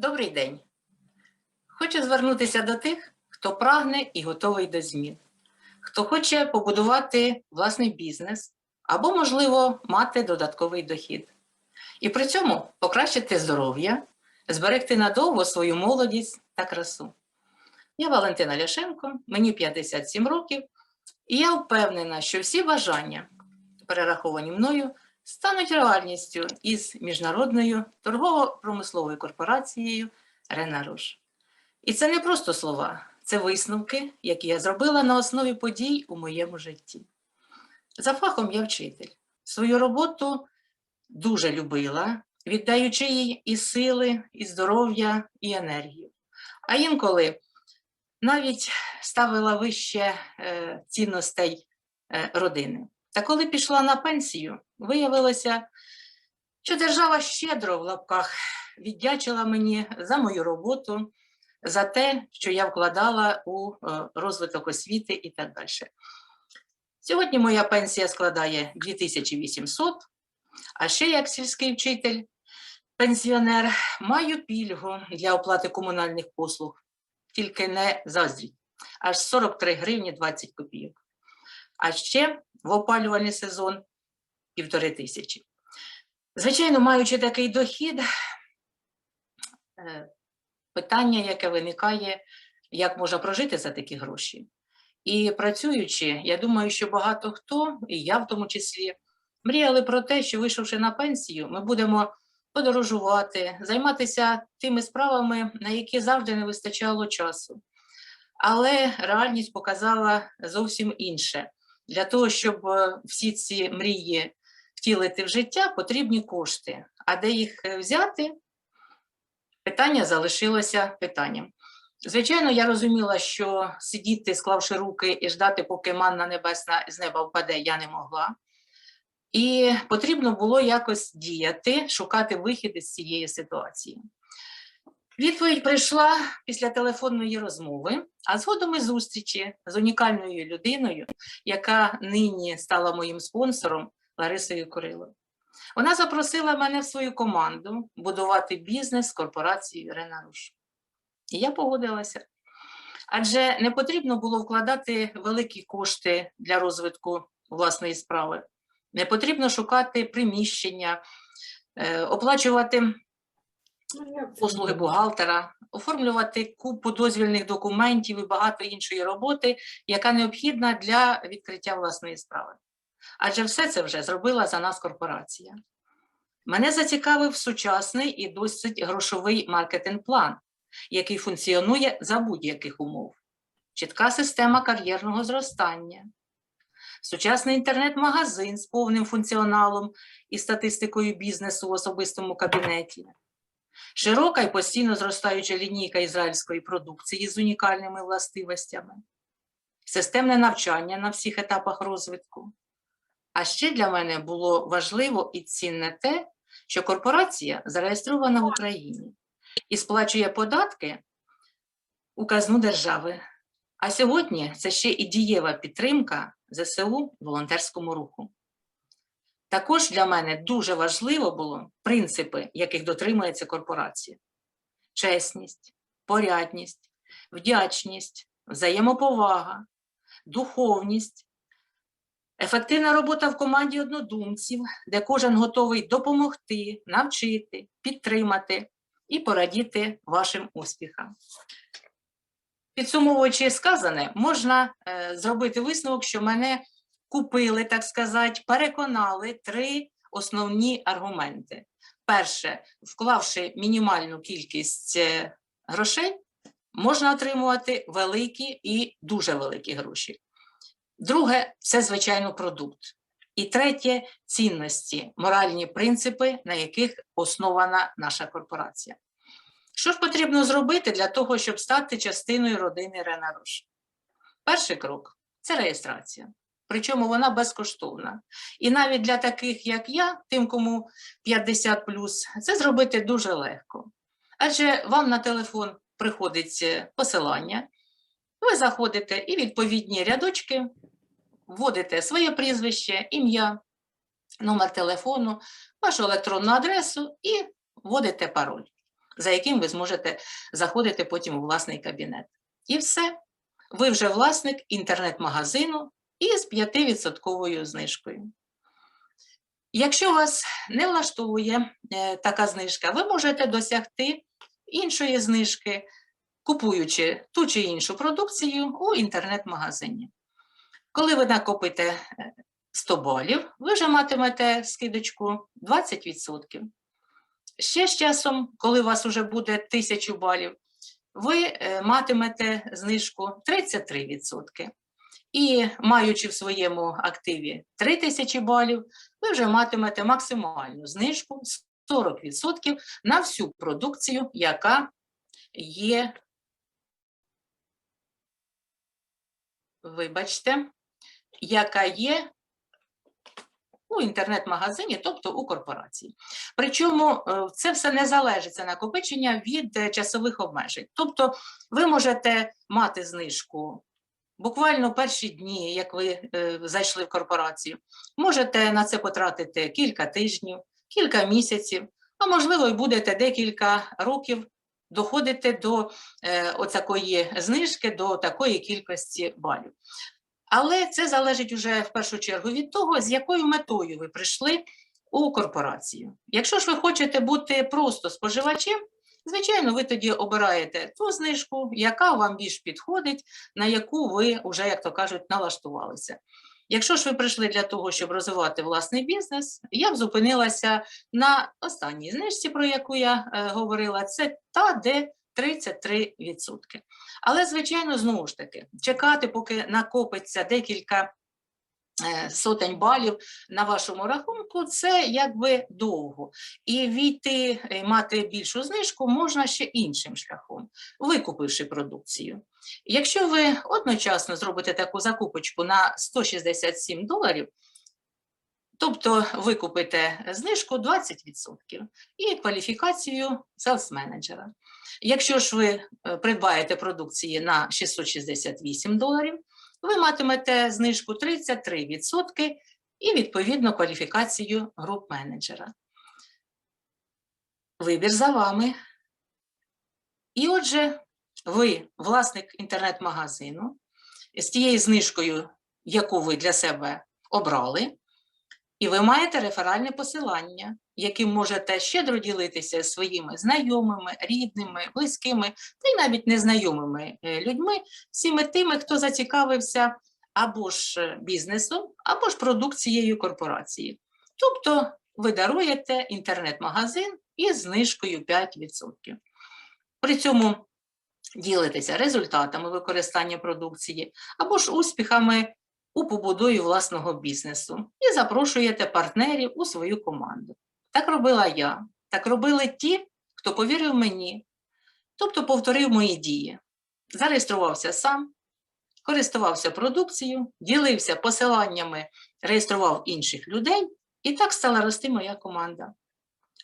Добрий день. Хочу звернутися до тих, хто прагне і готовий до змін, хто хоче побудувати власний бізнес або, можливо, мати додатковий дохід. І при цьому покращити здоров'я, зберегти надовго свою молодість та красу. Я Валентина Ляшенко, мені 57 років, і я впевнена, що всі бажання, перераховані мною, стануть реальністю із міжнародною торгово-промисловою корпорацією Ренаруш. І це не просто слова, це висновки, які я зробила на основі подій у моєму житті. За фахом я вчитель. Свою роботу дуже любила, віддаючи їй і сили, і здоров'я, і енергію. А інколи навіть ставила вище е, цінностей е, родини. Та коли пішла на пенсію, виявилося, що держава щедро в лапках віддячила мені за мою роботу, за те, що я вкладала у е, розвиток освіти і так далі. Сьогодні моя пенсія складає 2800, а ще як сільський вчитель, пенсіонер, маю пільгу для оплати комунальних послуг, тільки не заздріть, аж 43 гривні 20 копійок. А ще в опалювальний сезон півтори тисячі. Звичайно, маючи такий дохід, е, питання, яке виникає, як можна прожити за такі гроші. І працюючи, я думаю, що багато хто, і я в тому числі, мріяли про те, що вийшовши на пенсію, ми будемо подорожувати, займатися тими справами, на які завжди не вистачало часу. Але реальність показала зовсім інше. Для того, щоб е, всі ці мрії втілити в життя, потрібні кошти. А де їх е, взяти, питання залишилося питанням. Звичайно, я розуміла, що сидіти, склавши руки і ждати, поки манна небесна з неба впаде, я не могла. І потрібно було якось діяти, шукати вихід із цієї ситуації. Відповідь прийшла після телефонної розмови, а згодом і зустрічі з унікальною людиною, яка нині стала моїм спонсором Ларисою Курилою. Вона запросила мене в свою команду будувати бізнес з корпорацією Ренаруш. І я погодилася. Адже не потрібно було вкладати великі кошти для розвитку власної справи. Не потрібно шукати приміщення, е, оплачувати послуги бухгалтера, оформлювати купу дозвільних документів і багато іншої роботи, яка необхідна для відкриття власної справи. Адже все це вже зробила за нас корпорація. Мене зацікавив сучасний і досить грошовий маркетинг-план, який функціонує за будь-яких умов, чітка система кар'єрного зростання, сучасний інтернет-магазин з повним функціоналом і статистикою бізнесу в особистому кабінеті, широка і постійно зростаюча лінійка ізраїльської продукції з унікальними властивостями, системне навчання на всіх етапах розвитку. А ще для мене було важливо і цінне те, що корпорація зареєстрована в Україні і сплачує податки у казну держави. А сьогодні це ще і дієва підтримка ЗСУ волонтерському руху. Також для мене дуже важливо було принципи, яких дотримується корпорація: чесність, порядність, вдячність, взаємоповага, духовність, ефективна робота в команді однодумців, де кожен готовий допомогти, навчити, підтримати і порадіти вашим успіхам. Підсумовуючи сказане, можна е, зробити висновок, що мене купили, так сказати, переконали три основні аргументи. Перше, вклавши мінімальну кількість е, грошей, можна отримувати великі і дуже великі гроші. Друге, це, звичайно, продукт. І третє цінності, моральні принципи, на яких основана наша корпорація. Що ж потрібно зробити для того, щоб стати частиною родини Ренарош? Перший крок це реєстрація. Причому вона безкоштовна. І навіть для таких, як я, тим, кому 50 плюс, це зробити дуже легко. Адже вам на телефон приходить е, посилання, ви заходите і відповідні рядочки, вводите своє прізвище, ім'я, номер телефону, вашу електронну адресу і вводите пароль. за яким ви зможете заходити потім у власний кабінет. І все. Ви вже власник інтернет-магазину із 5% знижкою. Якщо вас не влаштовує е, така знижка, ви можете досягти іншої знижки, купуючи ту чи іншу продукцію у інтернет-магазині. Коли ви накопите е, 100 балів, ви вже матимете скидочку 20%. Ще з часом, коли у вас вже буде 1000 балів, ви е, матимете знижку 33%. І маючи в своєму активі 3000 балів, ви вже матимете максимальну знижку 40% на всю продукцію, яка є, вибачте, яка є у інтернет-магазині, тобто у корпорації. Причому е, це все не залежить це накопичення від е, часових обмежень. Тобто ви можете мати знижку буквально перші дні, як ви е, зайшли в корпорацію, можете на це потратити кілька тижнів, кілька місяців, а можливо, і будете декілька років доходити до е, оцякої знижки, до такої кількості балів. Але це залежить уже в першу чергу від того, з якою метою ви прийшли у корпорацію. Якщо ж ви хочете бути просто споживачем, звичайно, ви тоді обираєте ту знижку, яка вам більш підходить, на яку ви вже, як то кажуть, налаштувалися. Якщо ж ви прийшли для того, щоб розвивати власний бізнес, я б зупинилася на останній знижці, про яку я е, говорила, це та, де 33%. Але, звичайно, знову ж таки, чекати, поки накопиться декілька сотень балів на вашому рахунку, це якби довго. І війти, е, мати більшу знижку можна ще іншим шляхом, викупивши продукцію. Якщо ви одночасно зробите таку закупочку на 167 доларів, Тобто ви купите знижку 20% і кваліфікацію селс-менеджера. Якщо ж ви е, придбаєте продукції на 668 доларів, ви матимете знижку 33% і відповідно кваліфікацію груп-менеджера. Вибір за вами. І отже, ви власник інтернет-магазину з тією знижкою, яку ви для себе обрали. І ви маєте реферальне посилання, яким можете щедро ділитися своїми знайомими, рідними, близькими та й навіть незнайомими е, людьми, всіми тими, хто зацікавився або ж е, бізнесом, або ж продукцією корпорації. Тобто ви даруєте інтернет-магазин із знижкою 5%. При цьому ділитеся результатами використання продукції або ж успіхами у побудові власного бізнесу і запрошуєте партнерів у свою команду. Так робила я, так робили ті, хто повірив мені, тобто повторив мої дії. Зареєструвався сам, користувався продукцією, ділився посиланнями, реєстрував інших людей, і так стала рости моя команда.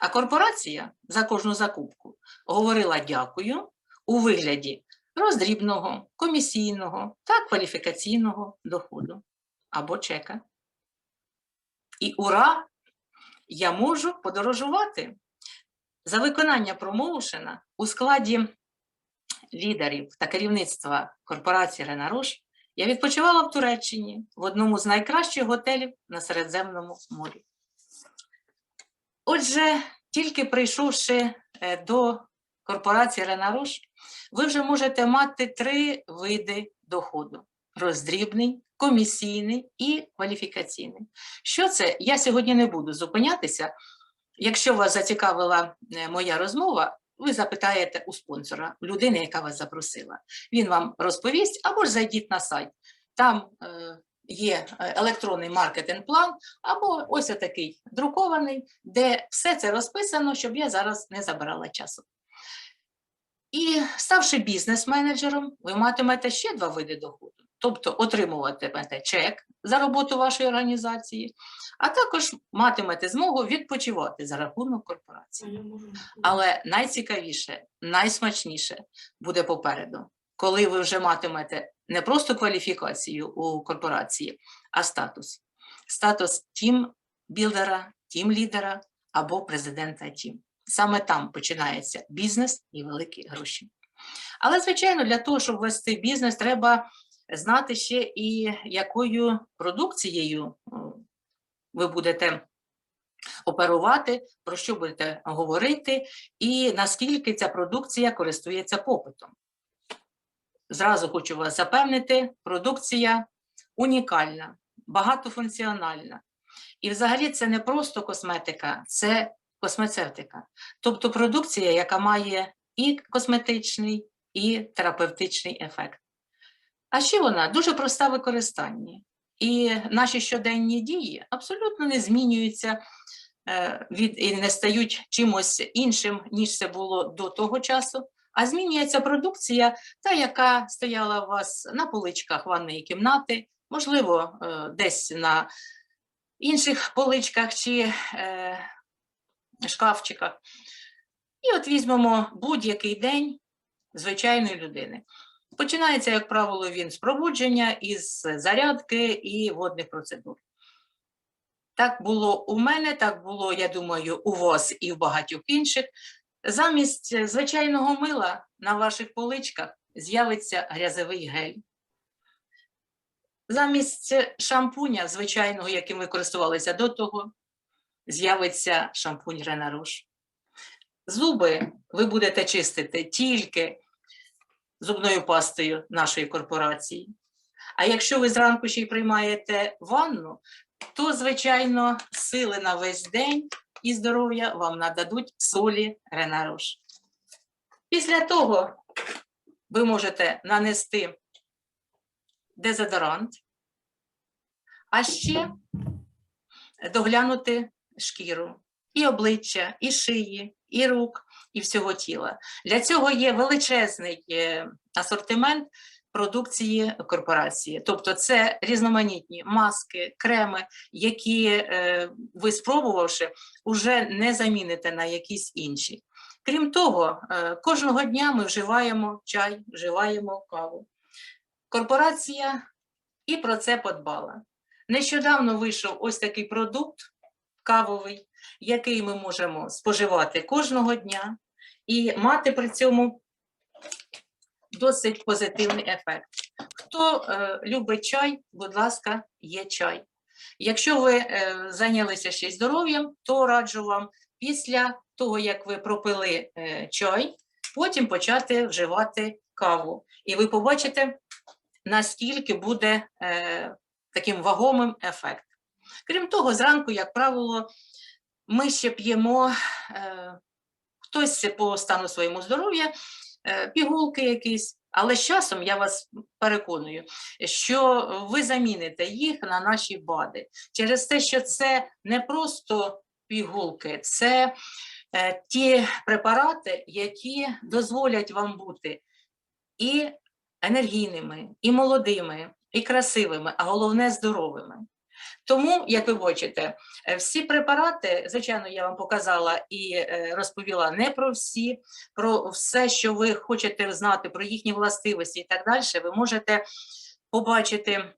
А корпорація за кожну закупку говорила дякую у вигляді роздрібного, комісійного та кваліфікаційного доходу або чека. І ура! Я можу подорожувати. За виконання промоушена у складі лідерів та керівництва корпорації Ренаруш я відпочивала в Туреччині в одному з найкращих готелів на Середземному морі. Отже, тільки прийшовши е, до корпорації Ренаруш, ви вже можете мати три види доходу: роздрібний, комісійний і кваліфікаційний. Що це? Я сьогодні не буду зупинятися. Якщо вас зацікавила е, моя розмова, ви запитаєте у спонсора, людини, яка вас запросила. Він вам розповість або ж зайдіть на сайт. Там е, є е, електронний маркетинг-план, або ось такий друкований, де все це розписано, щоб я зараз не забирала часу. І ставши бізнес-менеджером, ви матимете ще два види доходу. Тобто отримуватимете чек за роботу вашої організації, а також матимете змогу відпочивати за рахунок корпорації. Але найцікавіше, найсмачніше буде попереду, коли ви вже матимете не просто кваліфікацію у корпорації, а статус. Статус тім-білдера, тім-лідера або президента тім. Саме там починається бізнес і великі гроші. Але, звичайно, для того, щоб вести бізнес, треба знати ще і якою продукцією е, ви будете оперувати, про що будете говорити, і наскільки ця продукція користується попитом. Зразу хочу вас запевнити, продукція унікальна, багатофункціональна. І взагалі це не просто косметика, це космецевтика. Тобто продукція, яка має і косметичний, і терапевтичний ефект. А ще вона дуже проста в використанні. І наші щоденні дії абсолютно не змінюються е, від, і не стають чимось іншим, ніж це було до того часу. А змінюється продукція, та, яка стояла у вас на поличках ванної кімнати, можливо, е, десь на інших поличках чи е, шкафчиках. І от візьмемо будь-який день звичайної людини. Починається, як правило, він з пробудження, із зарядки і водних процедур. Так було у мене, так було, я думаю, у вас і в багатьох інших. Замість звичайного мила на ваших поличках з'явиться грязовий гель. Замість шампуня, звичайного, яким ви користувалися до того, з'явиться шампунь Ренаруш. Зуби ви будете чистити тільки зубною пастою нашої корпорації. А якщо ви зранку ще й приймаєте ванну, то, звичайно, сили на весь день і здоров'я вам нададуть солі Ренаруш. Після того ви можете нанести дезодорант, а ще доглянути шкіру і обличчя, і шиї, і рук, і всього тіла. Для цього є величезний е, асортимент продукції корпорації. Тобто це різноманітні маски, креми, які е, ви спробувавши, вже не заміните на якісь інші. Крім того, е, кожного дня ми вживаємо чай, вживаємо каву. Корпорація і про це подбала. Нещодавно вийшов ось такий продукт кавовий, який ми можемо споживати кожного дня і мати при цьому досить позитивний ефект. Хто е, любить чай, будь ласка, є чай. Якщо ви е, зайнялися ще здоров'ям, то раджу вам після того, як ви пропили е, чай, потім почати вживати каву. І ви побачите, наскільки буде е, таким вагомим ефект. Крім того, зранку, як правило, ми ще п'ємо е, хтось по стану своєму здоров'я, е, пігулки якісь, але з часом я вас переконую, що ви заміните їх на наші БАДи через те, що це не просто пігулки, це е, ті препарати, які дозволять вам бути і енергійними, і молодими, і красивими, а головне здоровими. Тому, як ви бачите, е, всі препарати, звичайно, я вам показала і е, розповіла не про всі, про все, що ви хочете знати, про їхні властивості і так далі, ви можете побачити.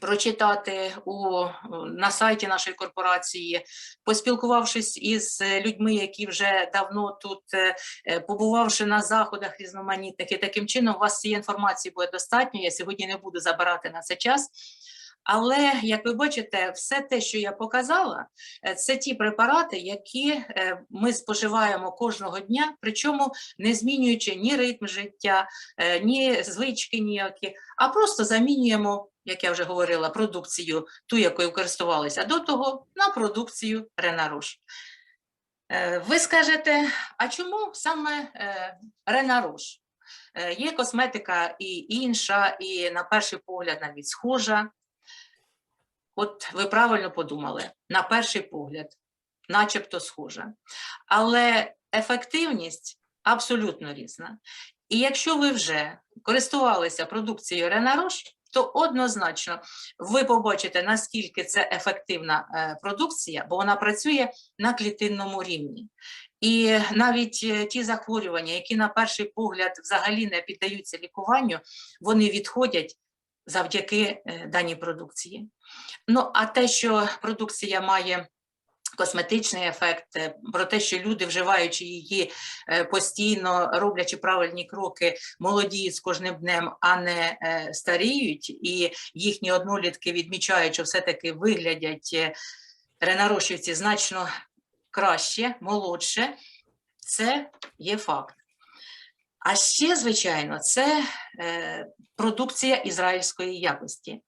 Прочитати у, на сайті нашої корпорації, поспілкувавшись із людьми, які вже давно тут е, побувавши на заходах різноманітних, і таким чином у вас цієї інформації буде достатньо. Я сьогодні не буду забирати на це час. Але, як ви бачите, все те, що я показала, е, це ті препарати, які е, ми споживаємо кожного дня, причому не змінюючи ні ритм життя, е, ні звички ніякі, а просто замінюємо, як я вже говорила, продукцію, ту, якою користувалися до того, на продукцію Ренаруш. Ви скажете, а чому саме Ренаруш? Є косметика і інша, і на перший погляд навіть схожа. От ви правильно подумали, на перший погляд, начебто схожа. Але ефективність абсолютно різна. І якщо ви вже користувалися продукцією Ренарош, то однозначно ви побачите, наскільки це ефективна е, продукція, бо вона працює на клітинному рівні. І навіть е, ті захворювання, які на перший погляд взагалі не піддаються лікуванню, вони відходять завдяки е, даній продукції. Ну, а те, що продукція має косметичний ефект, е, про те, що люди, вживаючи її е, постійно, роблячи правильні кроки, молодіють з кожним днем, а не старіють, і їхні однолітки відмічають, що все-таки виглядять ренарощівці значно краще, молодше. Це є факт. А ще, звичайно, це е, продукція ізраїльської якості.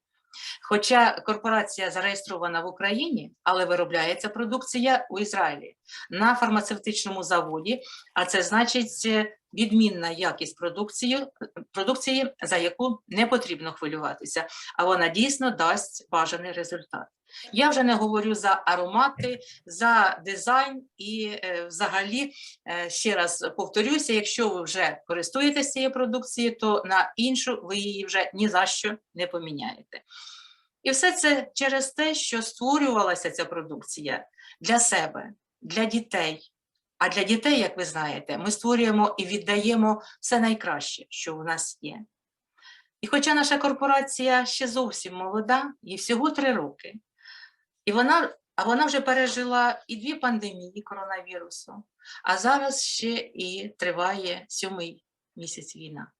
Хоча корпорація зареєстрована в Україні, але виробляється продукція у Ізраїлі на фармацевтичному заводі, а це значить е, відмінна якість продукції, продукції, за яку не потрібно хвилюватися, а вона дійсно дасть бажаний результат. Я вже не говорю за аромати, за дизайн і е, взагалі, е, ще раз повторюся, якщо ви вже користуєтеся цією продукцією, то на іншу ви її вже ні за що не поміняєте. І все це через те, що створювалася ця продукція для себе, для дітей. А для дітей, як ви знаєте, ми створюємо і віддаємо все найкраще, що в нас є. І хоча наша корпорація ще зовсім молода, їй всього три роки, і вона, а вона вже пережила і дві пандемії коронавірусу, а зараз ще і триває сьомий місяць війна.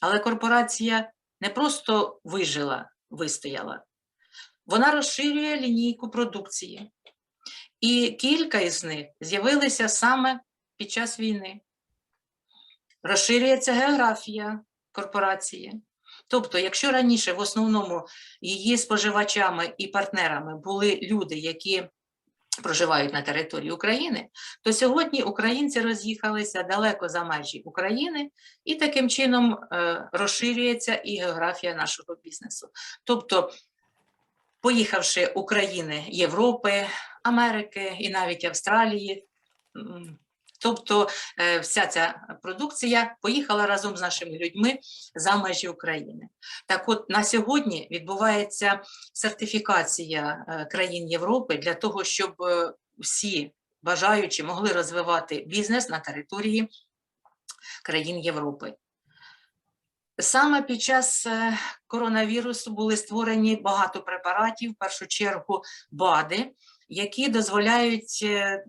Але корпорація не просто вижила, вистояла, вона розширює лінійку продукції. І кілька із них з'явилися саме під час війни. Розширюється географія корпорації. Тобто, якщо раніше в основному її споживачами і партнерами були люди, які проживають на території України, то сьогодні українці роз'їхалися далеко за межі України, і таким чином е, розширюється і географія нашого бізнесу. Тобто, поїхавши України, Європи, Америки і навіть Австралії. Тобто е, вся ця продукція поїхала разом з нашими людьми за межі України. Так от на сьогодні відбувається сертифікація е, країн Європи для того, щоб е, всі бажаючі могли розвивати бізнес на території країн Європи. Саме під час коронавірусу були створені багато препаратів, в першу чергу БАДи, які дозволяють е,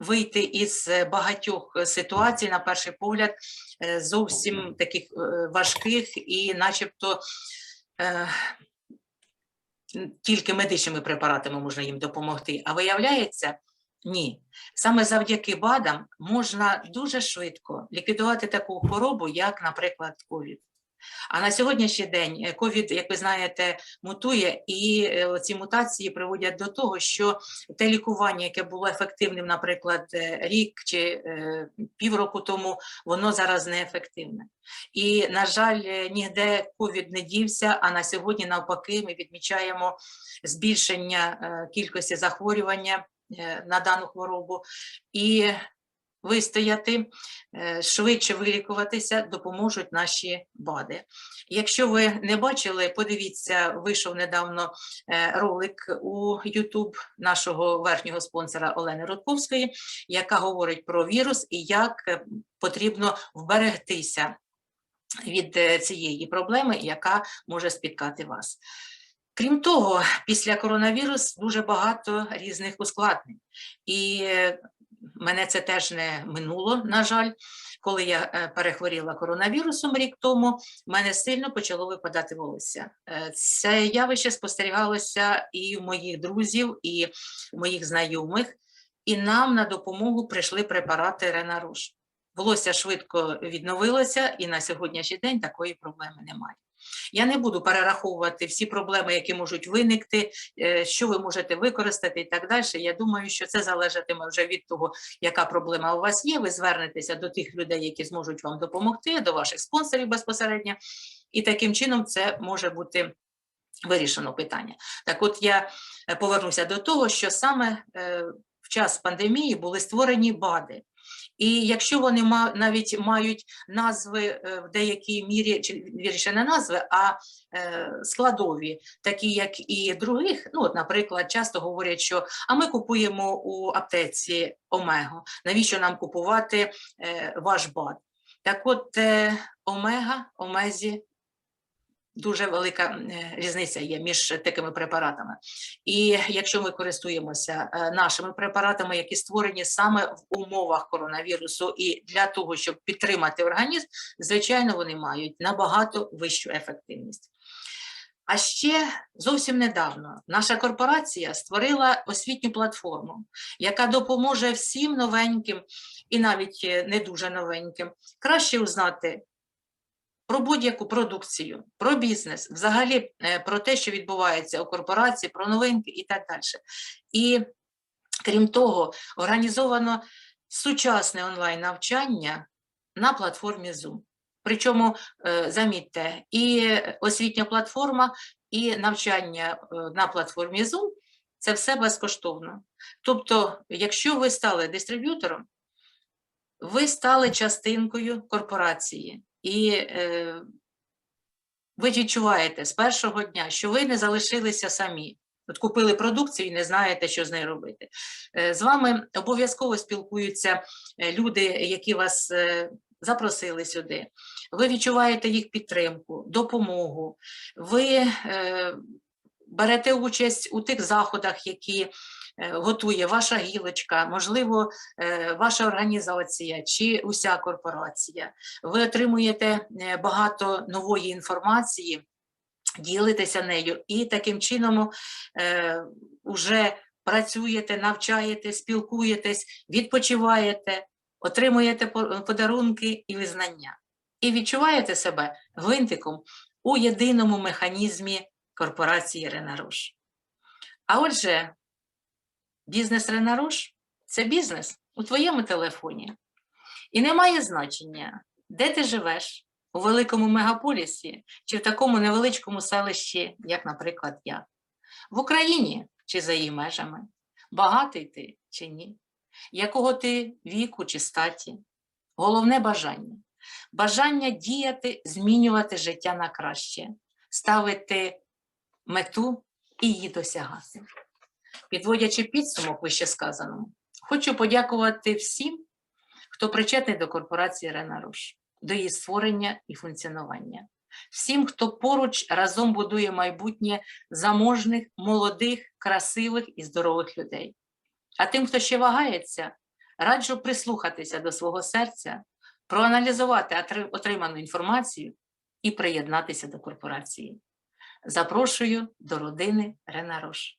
вийти із е, багатьох е, ситуацій, на перший погляд, зовсім таких важких і начебто тільки медичними препаратами можна їм допомогти. А виявляється, ні. Саме завдяки БАДам можна дуже швидко ліквідувати таку хворобу, як, наприклад, ковід. А на сьогоднішній день е, ковід, як ви знаєте, мутує, і е, ці мутації приводять до того, що те лікування, яке було ефективним, наприклад, е, рік чи півроку тому, воно зараз неефективне. І, на жаль, ніде ковід не дівся, а на сьогодні, навпаки, ми відмічаємо збільшення кількості захворювання на дану хворобу. І вистояти, е, швидше вилікуватися допоможуть наші БАДи. Якщо ви не бачили, подивіться, вийшов недавно е, ролик у YouTube нашого верхнього спонсора Олени Рудковської, яка говорить про вірус і як е, потрібно вберегтися від цієї проблеми, яка може спіткати вас. Крім того, після коронавірусу дуже багато різних ускладнень. І мене це теж не минуло, на жаль. Коли я е, перехворіла коронавірусом рік тому, в мене сильно почало випадати волосся. Е, Це явище спостерігалося і в моїх друзів, і в моїх знайомих, і нам на допомогу прийшли препарати Ренаруш. Волосся швидко відновилося, і на сьогоднішній день такої проблеми немає. Я не буду перераховувати всі проблеми, які можуть виникти, е, що ви можете використати і так далі. Я думаю, що це залежатиме вже від того, яка проблема у вас є. Ви звернетеся до тих людей, які зможуть вам допомогти, до ваших спонсорів безпосередньо, і таким чином це може бути вирішено питання. Так, от я е, повернуся до того, що саме е, в час пандемії були створені БАДи. І якщо вони ма- навіть мають назви е, в деякій мірі, чи вірніше не назви, а е, складові, такі як і других. Ну, от, наприклад, часто говорять, що а ми купуємо у аптеці Омего. Навіщо нам купувати е, ваш БАД? Так от Омега, Омезі дуже велика е, різниця є між такими препаратами. І якщо ми користуємося е, нашими препаратами, які створені саме в умовах коронавірусу, і для того, щоб підтримати організм, звичайно, вони мають набагато вищу ефективність. А ще зовсім недавно наша корпорація створила освітню платформу, яка допоможе всім новеньким і навіть е, не дуже новеньким краще узнати про будь-яку продукцію, про бізнес, взагалі е, про те, що відбувається у корпорації, про новинки і так далі. І крім того, організовано сучасне онлайн-навчання на платформі Zoom. Причому, е, замітьте, і освітня платформа, і навчання е, на платформі Zoom це все безкоштовно. Тобто, якщо ви стали дистриб'ютором, ви стали частинкою корпорації, і е, ви відчуваєте з першого дня, що ви не залишилися самі. От купили продукцію і не знаєте, що з нею робити. Е, З вами обов'язково спілкуються е, люди, які вас е, запросили сюди. Ви відчуваєте їх підтримку, допомогу. Ви берете участь у тих заходах, які готує ваша гілочка, можливо, е, ваша організація чи уся корпорація. Ви отримуєте е, багато нової інформації, ділитеся нею і таким чином е, вже працюєте, навчаєте, спілкуєтесь, відпочиваєте, отримуєте подарунки і визнання. І відчуваєте себе гвинтиком у єдиному механізмі корпорації Ренаруш. А отже, бізнес Ренаруш це бізнес у твоєму телефоні. І не має значення, де ти живеш, у великому мегаполісі чи в такому невеличкому селищі, як, наприклад, я, в Україні чи за її межами, багатий ти чи ні, якого ти віку чи статі. Головне бажання. Бажання діяти, змінювати життя на краще, ставити мету і її досягати. Підводячи підсумок вище сказаному, хочу подякувати всім, хто причетний до корпорації Ренаруш, до її створення і функціонування. Всім, хто поруч разом будує майбутнє заможних, молодих, красивих і здорових людей. А тим, хто ще вагається, раджу прислухатися до свого серця, проаналізувати отриману інформацію і приєднатися до корпорації. Запрошую до родини Ренарош.